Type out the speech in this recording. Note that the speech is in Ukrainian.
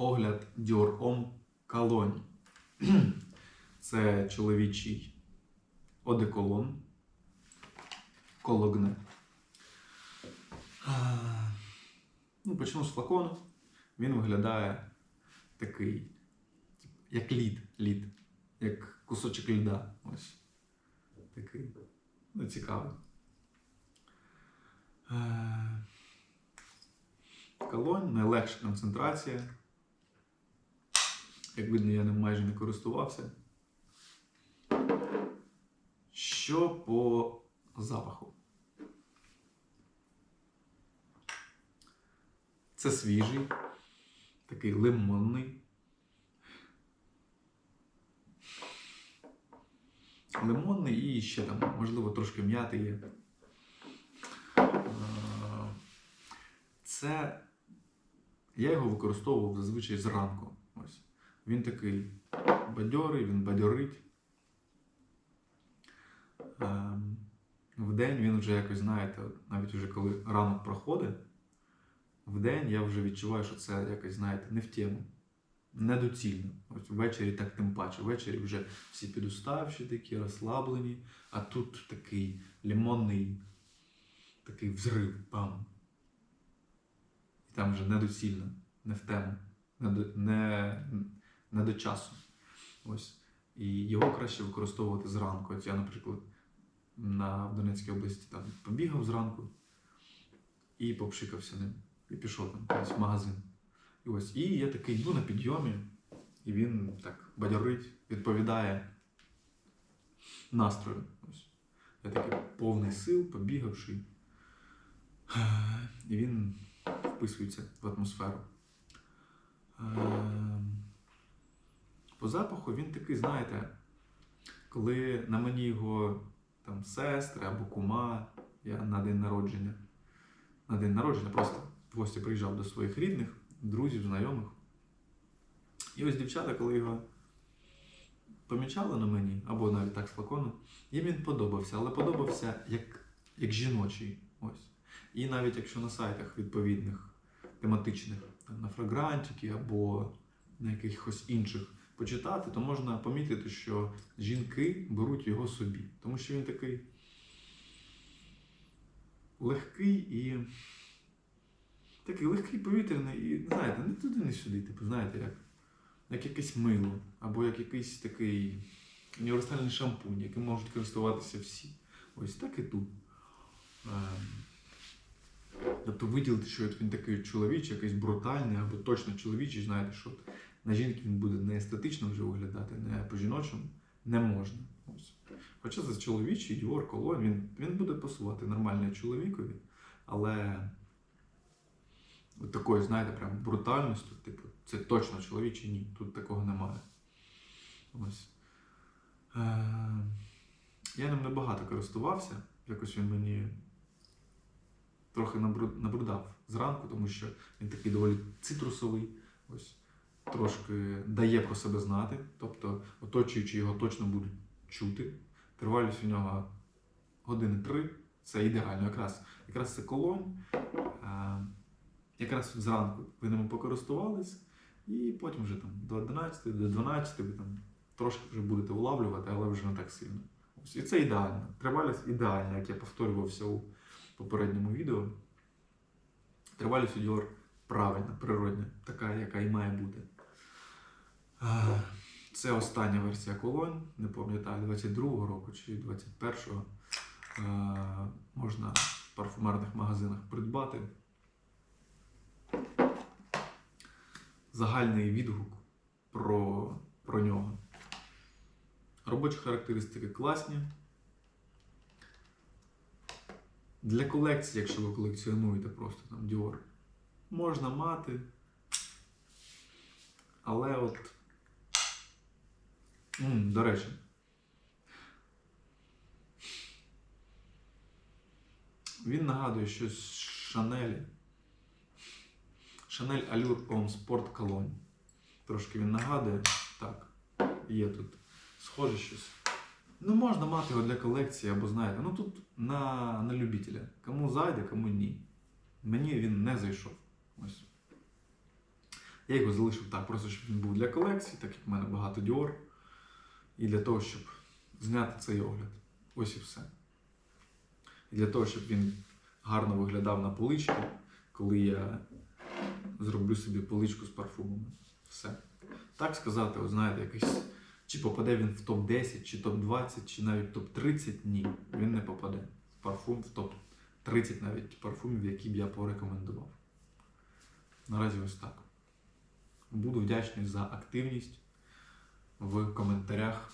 огляд Dior Cologne. Це чоловічий одеколон. Кологне. Ну, почну з флакону. Він виглядає такий, як лід, лід, як кусочок льда. Ось. Такий. Ну, цікавий. Е, Колонь, найлегша концентрація. Як видно, я ним майже не користувався. Що по запаху? Це свіжий, такий лимонний. Лимонний і ще там, можливо, трошки м'яти є. Е, Це я його використовував зазвичай зранку. Ось. Він такий бадьорий, він бадьорить. Ем, Вдень він вже якось, знаєте, навіть вже коли ранок проходить, вдень я вже відчуваю, що це якось, знаєте, не в тему, недоцільно. Ось ввечері так тим паче. Ввечері вже всі підуставші такі, розслаблені, а тут такий лимонний, такий взрив, бам. І там вже недоцільно, не в тему, не не, не до часу. Ось. І його краще використовувати зранку. От я, наприклад, на в Донецькій області там побігав зранку і попшикався ним. І пішов там кудись в магазин. І ось. І я такий йду на підйомі, і він так бадьорить, відповідає настрою. Ось. Я такий повний сил, побігавши. І він вписується в атмосферу. По запаху він такий, знаєте, коли на мені його там сестри або кума, я на день народження. На день народження просто в гості приїжджав до своїх рідних, друзів, знайомих. І ось дівчата, коли його помічали на мені, або навіть так з флакону, їм він подобався, але подобався як, як жіночий. Ось. І навіть якщо на сайтах відповідних тематичних, там, на фрагрантики або на якихось інших почитати, то можна помітити, що жінки беруть його собі. Тому що він такий легкий і такий легкий повітряний, і знаєте, не туди, не сюди, типу, знаєте, як, як якесь мило, або як якийсь такий універсальний шампунь, яким можуть користуватися всі. Ось так і тут. Ем, Тобто виділити, що він такий чоловічий, якийсь брутальний, або точно чоловічий, знаєте, що на жінки він буде не естетично вже виглядати, не по-жіночому, не можна. Ось. Хоча це чоловічий Діор, Колон, він, він буде пасувати нормально чоловікові, але от такої, знаєте, прям брутальності, типу, це точно чоловічий, ні, тут такого немає. Ось. Е, я ним небагато користувався, якось він мені трохи набру- набрудав зранку, тому що він такий доволі цитрусовий, ось трошки дає про себе знати, тобто оточуючи його точно будуть чути. Тривалість у нього години три, це ідеально. Якраз, якраз це колонь. Якраз зранку ви ними покористувались, і потім вже там до 11, до 12 ви там трошки вже будете улавлювати, але вже не так сильно. Ось, і це ідеально. Тривалість ідеальна, як я повторювався у попередньому відео. Тривалість у Dior правильна, природня, така, яка і має бути. Це остання версія колонь, не пам'ятаю, 22-го року чи 21-го. Можна в парфумерних магазинах придбати. Загальний відгук про, про нього. Робочі характеристики класні. Для колекції, якщо ви колекціонуєте просто там Dior, можна мати. Але от. М, до речі. Він нагадує щось з Шанелі. Шанель Allure Homme Sport Cologne. Трошки він нагадує. Так, є тут схоже щось. Ну, можна мати його для колекції, або знаєте, ну тут на, на любителя. Кому зайде, кому ні. Мені він не зайшов. Ось. Я його залишив так, просто щоб він був для колекції, так як в мене багато Dior. І для того, щоб зняти цей огляд. Ось і все. І для того, щоб він гарно виглядав на поличці, коли я зроблю собі поличку з парфумами. Все. Так сказати, от знаєте, якийсь. Чи попаде він в топ-10, чи топ-20, чи навіть топ-30, ні, він не попаде. Парфум в топ-30 навіть парфумів, які б я порекомендував. Наразі ось так. Буду вдячний за активність в коментарях